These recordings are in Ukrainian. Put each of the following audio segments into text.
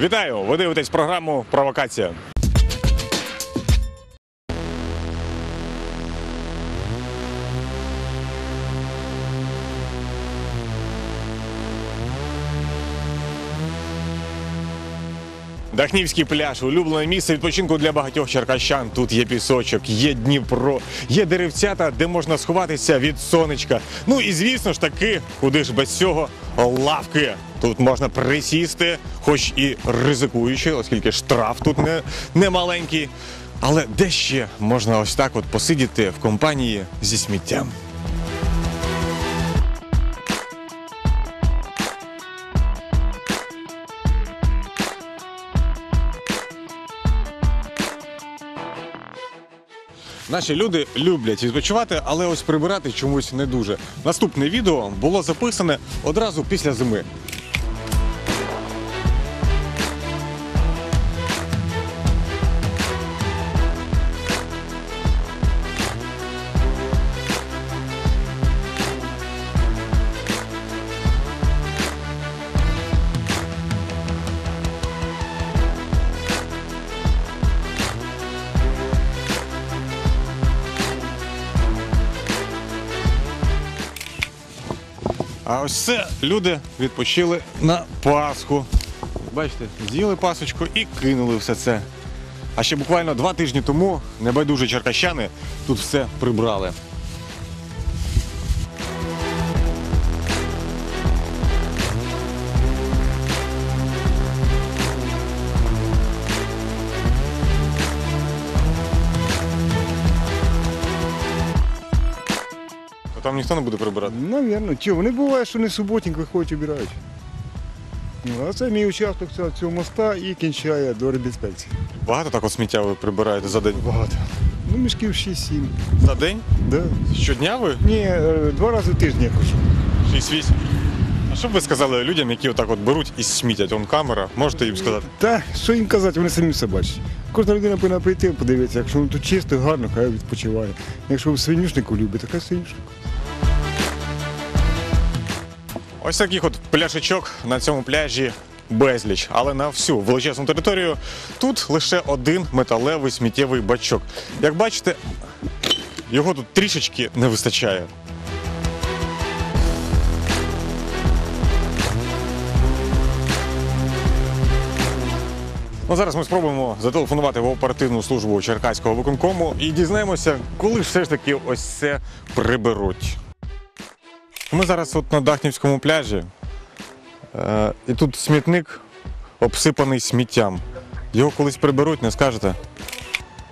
Вітаю! Ви дивитесь програму Провокація. Дахнівський пляж улюблене місце відпочинку для багатьох черкащан. Тут є пісочок, є Дніпро, є деревцята, де можна сховатися від сонечка. Ну і звісно ж таки, куди ж без цього лавки. Тут можна присісти, хоч і ризикуючи, оскільки штраф тут не, не маленький. Але де ще можна ось так от посидіти в компанії зі сміттям? Наші люди люблять відпочивати, але ось прибирати чомусь не дуже. Наступне відео було записане одразу після зими. А ось це люди відпочили на Пасху. Бачите, з'їли пасочку і кинули все це. А ще буквально два тижні тому небайдужі черкащани тут все прибрали. Там ніхто не буде прибирати. Навірно. Чого, вони буває, що не суботник виходять обирають. Ну, а це мій участок цього, цього моста і кінчає до ребінспекції. Багато так от сміття ви прибираєте за день. Багато. Ну, мішків 6-7. За день? Да. Щодня ви? Ні, е, два рази в тиждень я кажу. 6-8. А що б ви сказали людям, які отак от беруть і смітять? Он камера, можете їм сказати? Та що їм казати, вони самі все бачать. Кожна людина повинна прийти, подивитися, якщо воно тут чисто, гарно, хай відпочиває. Якщо ви свинюшнику любите, хай свинюшнику. Ось таких от пляшечок на цьому пляжі безліч, але на всю величезну територію тут лише один металевий сміттєвий бачок. Як бачите, його тут трішечки не вистачає. Ну, зараз ми спробуємо зателефонувати в оперативну службу Черкаського виконкому і дізнаємося, коли все ж таки ось це приберуть. Ми зараз от на Дахнівському пляжі, е, і тут смітник обсипаний сміттям. Його колись приберуть, не скажете?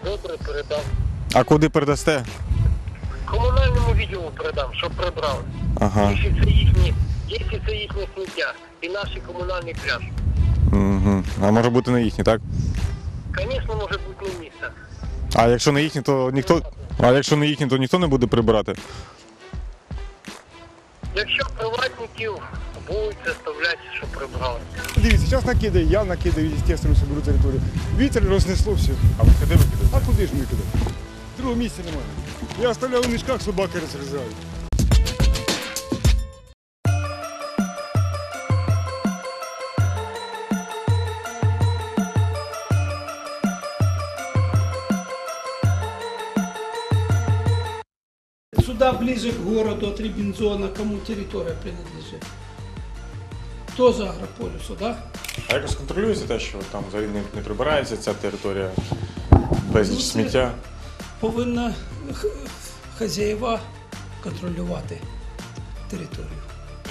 Добре, передам. А куди передасте? Комунальному відділу передам, щоб прибрали. Ага. Якщо це їхні, якщо це їхнє сміття і наш комунальний пляж. Угу. А може бути не їхні, так? Звісно, може бути не місце. А якщо не їхні, то ніхто. А якщо не їхні, то ніхто не буде прибирати. Якщо приватників будуть заставляти, щоб прибрали. Дивіться, зараз накидає, я накидаю, звісно, соберу територію. Вітер рознесло все. А ви куди викидаєте? А куди ж ми кидаємо? Другого місця немає. Я оставляю в мішках, собаки розрізають. Сюда ближе к городу от Рибинзона, кому территория принадлежит? Тоже Агрополису, да? А якось контролюється те, що там взагалі не, не прибирається ця територія безліч Ну, сміття. Повинна хазяєва контролювати територію.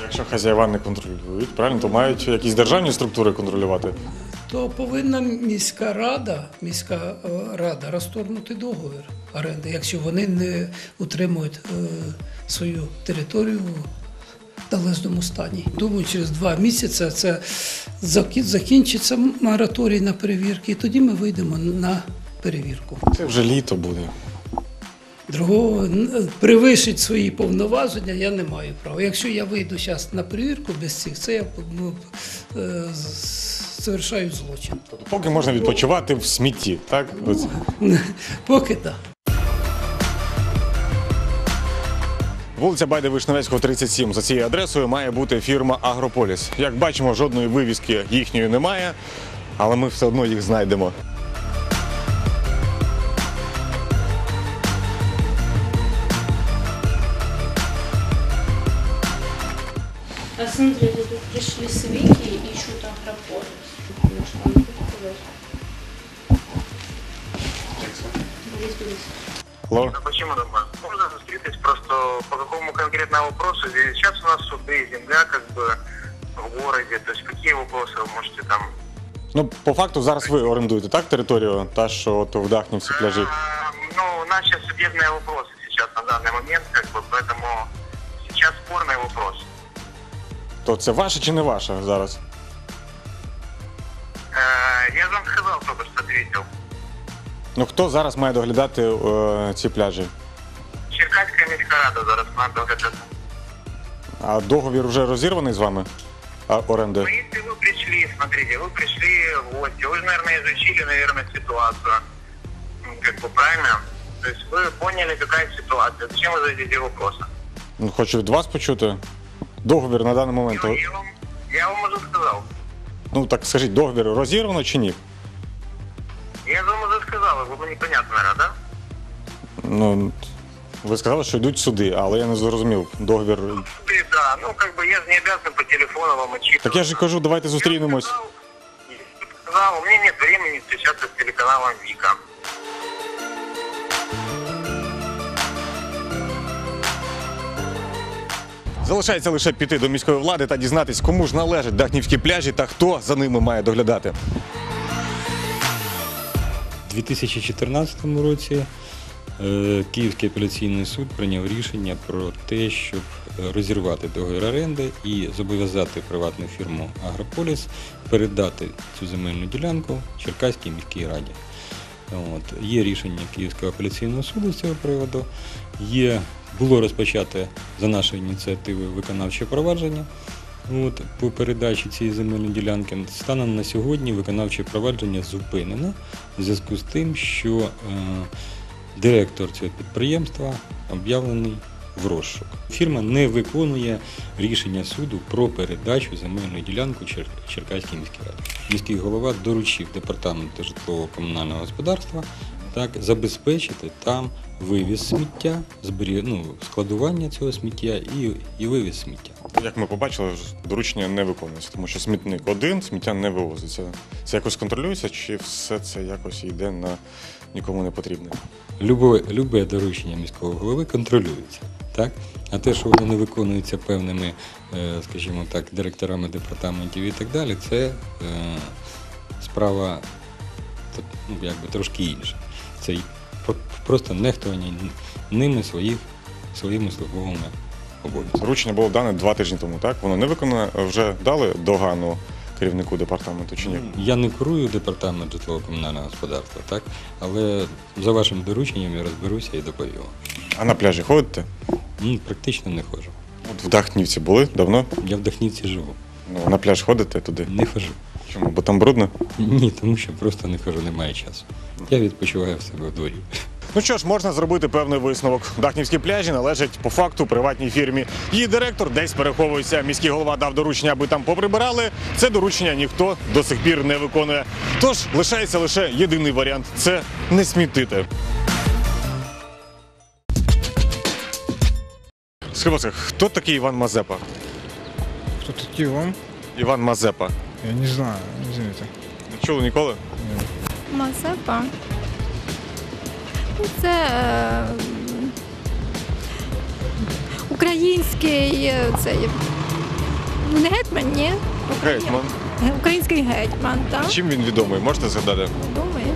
Якщо хазяїва не контролюють, правильно, то мають якісь державні структури контролювати. То повинна міська рада, міська е, рада розторгнути договір оренди, якщо вони не утримують е, свою територію в належному стані. Думаю, через два місяці це закінчиться мораторій на перевірки, і тоді ми вийдемо на перевірку. Це вже літо буде. Другого перевищить свої повноваження я не маю права. Якщо я вийду зараз на перевірку без цих, це я ну, е, совершаю злочин. Поки можна відпочивати в смітті, так? Ось. Поки так. Вулиця Байда Вишневецького, 37. За цією адресою має бути фірма Агрополіс. Як бачимо, жодної вивіски їхньої немає. але ми все одно їх знайдемо. А тут пришли свиньи и ищут агрополис. Может, там будет Борис, Борис. Алло? А почему нормально? Можно встретить просто по какому конкретному вопросу. Ведь Сейчас у нас суды, земля как бы в городе. То есть какие вопросы вы можете там... Ну, по факту зараз ви орендуєте так територію, та що от в Дахнівці пляжі. А, Ну, у нас сейчас судебные вопросы сейчас на данный момент, как бы, поэтому сейчас спорный вопрос. То це ваше чи не ваше зараз? Э, Я же вам сказал, только что ответил. Ну хто зараз має доглядати е, ці пляжі? Черкасская міська зараз надо доглядати. А договір вже розірваний з вами? А, оренди? Ну, если вы пришли, смотрите, вы пришли в гости, вы же, наверное, изучили, наверное, ситуацию. Ну, Как бы правильно? То есть вы поняли, какая ситуация. Зачем вы задаете вопросы? Ну, хочу від вас почути. Договір на даний момент. Я, я вам, я вам уже сказал. Ну так скажіть, договір розірвано чи ні? Я вам уже сказал, вы непонятно, наверное, да? Ну, ви сказали, що йдуть суди, але я не зрозумів. Договір. Ты, да, ну как бы я же не обязан по телефону вам отчитывать. Так я ж і кажу, давайте зустрінемось. Я сказал, я сказал, у меня нет времени встречаться с телеканалом Вика. Залишається лише піти до міської влади та дізнатись, кому ж належать дахнівські пляжі та хто за ними має доглядати. У 2014 році е, Київський апеляційний суд прийняв рішення про те, щоб розірвати договір оренди і зобов'язати приватну фірму Агрополіс передати цю земельну ділянку Черкаській міській раді. От. Є рішення Київського апеляційного суду з цього приводу. Є, було розпочате за нашою ініціативою виконавче провадження от, по передачі цієї земельної ділянки. Станом на сьогодні виконавче провадження зупинено в зв'язку з тим, що е, директор цього підприємства об'явлений в розшук. Фірма не виконує рішення суду про передачу земельної ділянки Чер- Черкаській міській раді. Міський голова доручив департаменту житлово-комунального господарства так, забезпечити там вивіз сміття, збері... ну, складування цього сміття і, і вивіз сміття. Як ми побачили, доручення не виконується, тому що смітник один, сміття не вивозиться. Це якось контролюється, чи все це якось йде на нікому не потрібне? Любе, любе доручення міського голови контролюється. Так? А те, що воно не виконується певними, е, скажімо так, директорами департаментів і так далі, це е, справа ну, якби трошки інша. Це просто нехтування ними своїх, своїми службовими обов'язками. Доручення було дане два тижні тому, так? Воно не виконане, вже дали догану керівнику департаменту чи ні? Я не курую департамент житлово-комунального господарства, так? але за вашим дорученням я розберуся і доповім. А на пляжі ходите? Ну, практично не ходжу. От в Дахнівці були давно? Я в Дахніці живу, Ну, на пляж ходите туди? не хожу. Чому? Бо там брудно? Ні, тому що просто не хожу, немає часу. Я відпочиваю в себе в дворі. Ну що ж, можна зробити певний висновок. Дахнівські пляжі належать по факту приватній фірмі. Її директор десь переховується. Міський голова дав доручення, аби там поприбирали. Це доручення ніхто до сих пір не виконує. Тож лишається лише єдиний варіант це не смітити. Скажіть, будь ласка, хто такий Іван Мазепа? Хто такий вам? Іван Мазепа. Я не знаю, извините. Не чули ніколи? Мазепа. Ну, Це е, український е, цей, ну, не гетьман, ні? Гетьман. Український гетьман, так? Чим він відомий? Можете згадати? Думаю.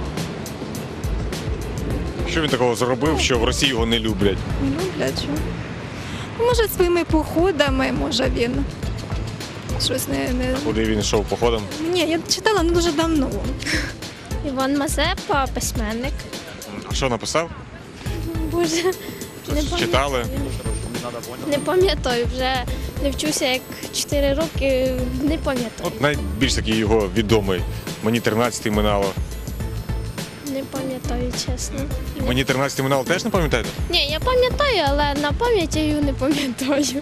Що він такого зробив, що в Росії його не люблять? Ну, для чого? Ну, Може, своїми походами, може він. Щось не. не... Куди він йшов походом? Ні, я читала не дуже давно. Іван Мазепа, письменник. А що написав? Боже, не пам'ятаю. Читали? Не пам'ятаю, вже не вчуся як 4 роки, не пам'ятаю. От найбільш такий його відомий. Мені 13 минало. Не пам'ятаю, чесно. Мені 13 минало теж не пам'ятаєте? Ні, я пам'ятаю, але на пам'ять я її не пам'ятаю.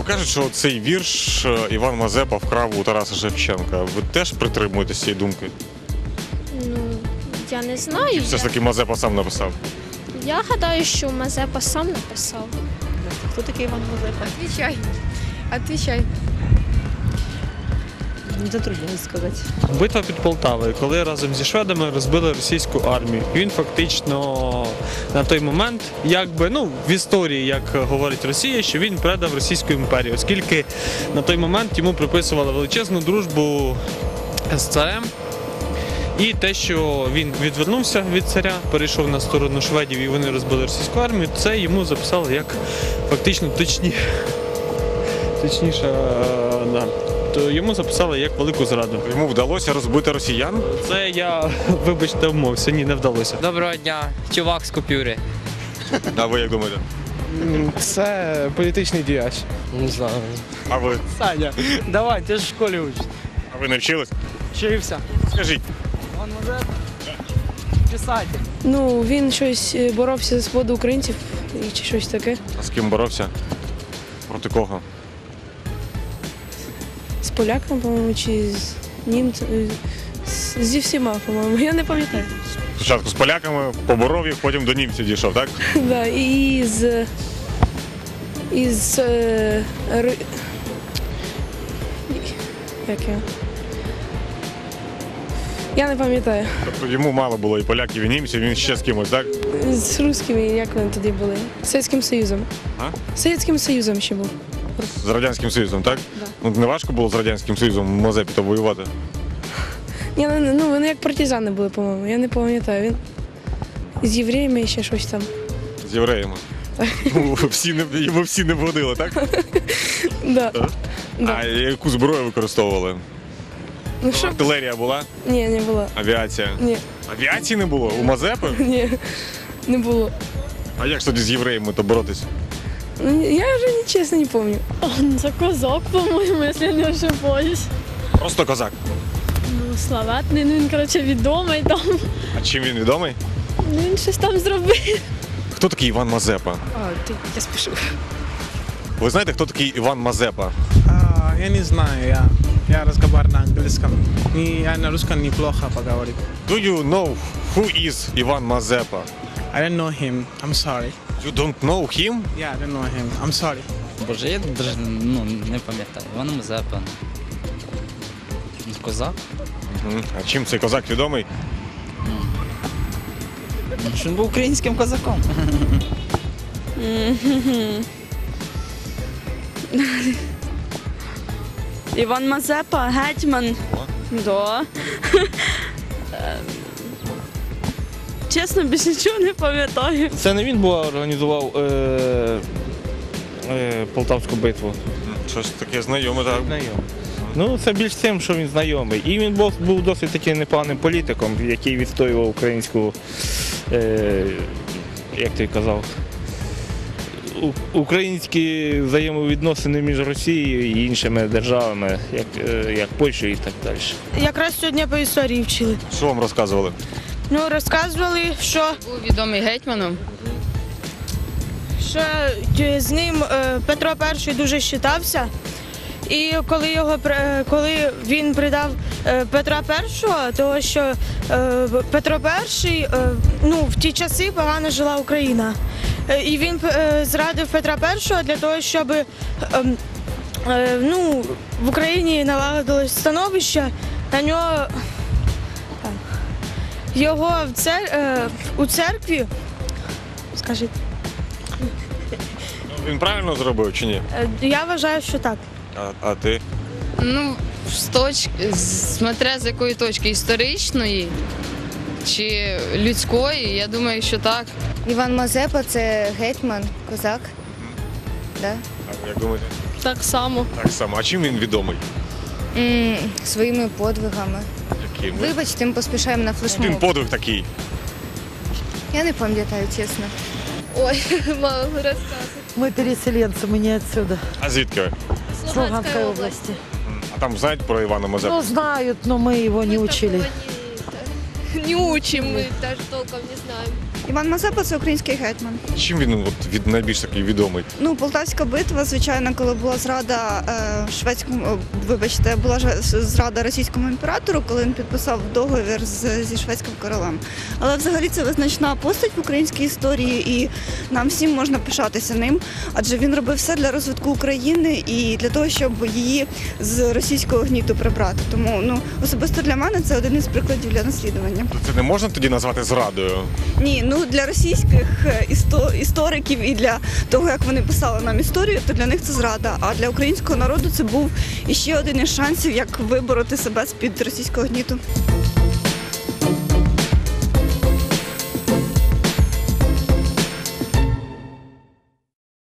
Бо кажуть, що цей вірш е, Іван Мазепа вкрав у Тараса Шевченка. Ви теж притримуєтесь цієї думки? Ну, я не знаю. Все ж таки Мазепа сам написав. я гадаю, що Мазепа сам написав. Хто такий Іван Мазепа? Отвічай. Отвічай. Затрудняюсь сказати. Битва під Полтавою, коли разом зі шведами розбили російську армію. Він фактично на той момент, якби ну в історії, як говорить Росія, що він передав Російську імперію, оскільки на той момент йому приписували величезну дружбу з царем. І те, що він відвернувся від царя, перейшов на сторону шведів і вони розбили російську армію, це йому записали як фактично точні, точніше, да, то йому записали як велику зраду. Йому вдалося розбити росіян. Це я, вибачте, вмовся, ні, не вдалося. Доброго дня, чувак з купюри. А ви як думаєте? Це політичний діяч. Не знаю. А ви? Саня, давай, ти ж в школі учиш. А ви не вчились? Вчився. Скажіть, Вон Мазеп. Писатель. Ну, він щось е, боровся за свободу українців чи щось таке. а з ким боровся? Проти кого? З поляками, по-моєму, чи з німцями. З- Зі всіма, по-моєму. Я не пам'ятаю. Спочатку з поляками, поборов їх, потім до німців дійшов, так? Да, і з. Із. Е, ри... Як я? Я не пам'ятаю. Тобто йому мало було і поляків, і німців, він ще з кимось, так? З русскими, як вони тоді були? Совєтським Союзом. А? Совєтським Союзом ще був. З Радянським Союзом, так? Да. Ну не важко було з Радянським Союзом в Мазепі то воювати. Ні, ну, ну вони як партизани були, по-моєму. Я не пам'ятаю. Він з євреями і ще щось там. З євреями. Ну, всі не, йому всі не вгодили, так? Да. Да. А яку зброю використовували? Ну що? Артилерія була, Ні, не було. авіація. Ні, Авіації не було у Мазепи? ні, не було. А як ж тоді з євреями то боротись? Ну, Я вже ні- чесно не пам'ятаю. Это казак, по-моєму, якщо я не ошибаюсь. Просто козак. Ну, славетний, ну він, коротше, відомий там. А чим він відомий? Ну, він щось там зробив. Хто такий Іван Мазепа? А, ти, я спішу. Ви знаєте, хто такий Іван Мазепа? А, я не знаю, я, я разговариваю на английском. И я на русском неплохо поговорить. Do you know who is Іван Мазепа? I don't know him. I'm sorry. You don't know him? Yeah, I don't know him. I'm sorry. Боже, я даже, ну, не пам'ятаю. Іван Мазепа. Ну, Козак? Мгм. А чим цей козак відомий? Ну, що він був українським козаком. Іван Мазепа, гетьман. Да. Чесно, більше нічого не пам'ятаю. Це не він був організував е, е, Полтавську битву. Щось таке знайоме, так. Ну, це більш тим, що він знайомий. І він був, був досить таки непоганим політиком, який відстоював українську, е, як ти казав, у- українські взаємовідносини між Росією і іншими державами, як, е, як Польщею і так далі. Якраз сьогодні по історії вчили. Що вам розказували? Ну, розказували, що, Був відомий гетьманом. що е, з ним е, Петро І дуже щитався. І коли його коли він придав е, Петра І, того що е, Петро І е, ну, в ті часи погано жила Україна. Е, І він е, зрадив Петра І для того, щоб е, е, ну, в Україні налагодилось становище, на нього його в цер, е, у церкві, скажіть, Він правильно зробив чи ні? е, я вважаю, що так. А, а ти? Ну, з точки, смотря з якої точки історичної чи людської, я думаю, що так. Іван Мазепа це гетьман, козак. Да? А, як думаєте? Так само. Так само. А чим він відомий? своїми подвигами. Яким? Вибачте, ми поспішаємо на Він флешмоб. подвиг такий. Я не пам'ятаю, чесно. Ой, мало розказувати. Ми переселенці, ми не відсюди. А звідки ви? З Луганської області. А там знають про Івана Мазепу? знають, але ми його не учили. Не учим, мы даже толком не знаем. Іван Мазепа це український гетьман. Чим він от, від найбільш такий відомий? Ну, Полтавська битва, звичайно, коли була зрада е, шведському, вибачте, була зрада російському імператору, коли він підписав договір з, зі шведським королем. Але взагалі це визначна постать в українській історії, і нам всім можна пишатися ним, адже він робив все для розвитку України і для того, щоб її з російського гніту прибрати. Тому ну особисто для мене це один із прикладів для наслідування. Це не можна тоді назвати зрадою? Ні, ну для російських е, істориків і для того, як вони писали нам історію, то для них це зрада. А для українського народу це був іще один із шансів, як вибороти себе з під російського гніту.